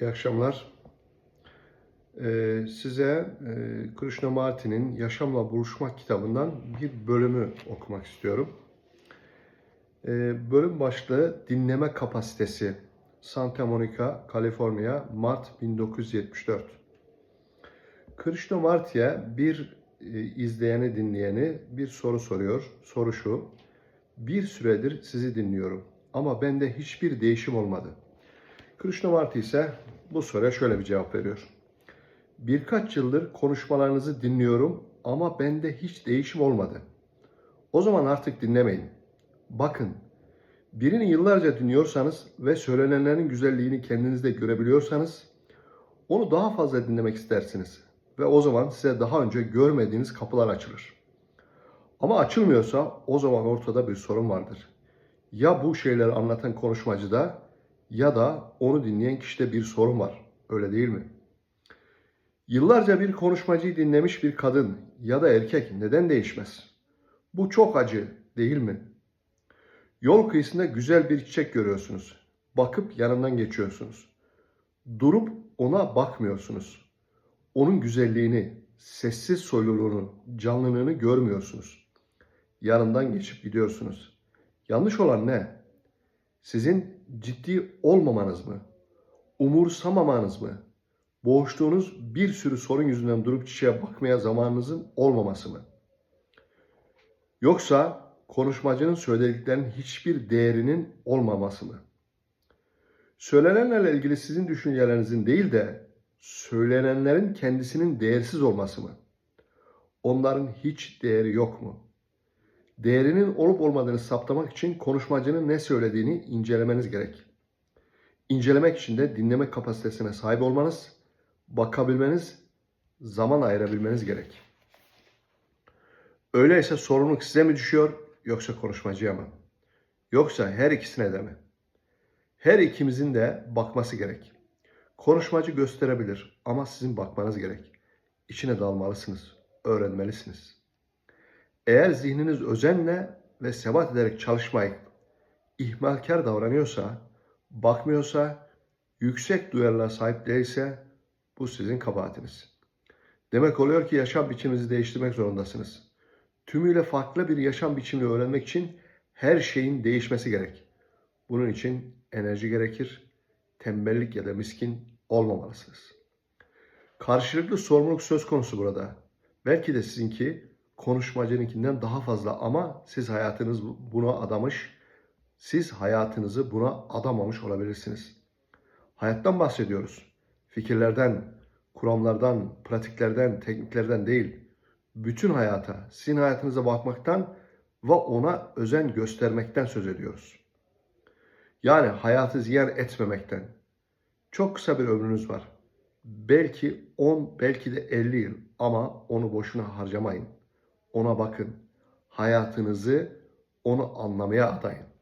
İyi akşamlar. Ee, size e, Krishnamurti'nin Yaşamla Buluşmak kitabından bir bölümü okumak istiyorum. Ee, bölüm başlığı Dinleme Kapasitesi. Santa Monica, Kaliforniya, Mart 1974. Krishnamurti'ye bir e, izleyeni dinleyeni bir soru soruyor. Soru şu. Bir süredir sizi dinliyorum ama bende hiçbir değişim olmadı. Krishnamurti ise bu soruya şöyle bir cevap veriyor. Birkaç yıldır konuşmalarınızı dinliyorum ama bende hiç değişim olmadı. O zaman artık dinlemeyin. Bakın, birini yıllarca dinliyorsanız ve söylenenlerin güzelliğini kendinizde görebiliyorsanız onu daha fazla dinlemek istersiniz ve o zaman size daha önce görmediğiniz kapılar açılır. Ama açılmıyorsa o zaman ortada bir sorun vardır. Ya bu şeyleri anlatan konuşmacıda ya da onu dinleyen kişide bir sorun var. Öyle değil mi? Yıllarca bir konuşmacıyı dinlemiş bir kadın ya da erkek neden değişmez? Bu çok acı değil mi? Yol kıyısında güzel bir çiçek görüyorsunuz. Bakıp yanından geçiyorsunuz. Durup ona bakmıyorsunuz. Onun güzelliğini, sessiz soyluluğunu, canlılığını görmüyorsunuz. Yanından geçip gidiyorsunuz. Yanlış olan ne? Sizin ciddi olmamanız mı? Umursamamanız mı? Boğuştuğunuz bir sürü sorun yüzünden durup çiçeğe bakmaya zamanınızın olmaması mı? Yoksa konuşmacının söylediklerinin hiçbir değerinin olmaması mı? Söylenenlerle ilgili sizin düşüncelerinizin değil de söylenenlerin kendisinin değersiz olması mı? Onların hiç değeri yok mu? Değerinin olup olmadığını saptamak için konuşmacının ne söylediğini incelemeniz gerek. İncelemek için de dinleme kapasitesine sahip olmanız, bakabilmeniz, zaman ayırabilmeniz gerek. Öyleyse sorumluluk size mi düşüyor yoksa konuşmacıya mı? Yoksa her ikisine de mi? Her ikimizin de bakması gerek. Konuşmacı gösterebilir ama sizin bakmanız gerek. İçine dalmalısınız, öğrenmelisiniz. Eğer zihniniz özenle ve sebat ederek çalışmayıp ihmalkar davranıyorsa, bakmıyorsa, yüksek duyarlılığa sahip değilse bu sizin kabahatiniz. Demek oluyor ki yaşam biçiminizi değiştirmek zorundasınız. Tümüyle farklı bir yaşam biçimini öğrenmek için her şeyin değişmesi gerek. Bunun için enerji gerekir, tembellik ya da miskin olmamalısınız. Karşılıklı sorumluluk söz konusu burada. Belki de sizinki konuşmacınınkinden daha fazla ama siz hayatınız buna adamış, siz hayatınızı buna adamamış olabilirsiniz. Hayattan bahsediyoruz. Fikirlerden, kuramlardan, pratiklerden, tekniklerden değil. Bütün hayata, sizin hayatınıza bakmaktan ve ona özen göstermekten söz ediyoruz. Yani hayatı ziyan etmemekten. Çok kısa bir ömrünüz var. Belki 10, belki de 50 yıl ama onu boşuna harcamayın. Ona bakın. Hayatınızı onu anlamaya adayın.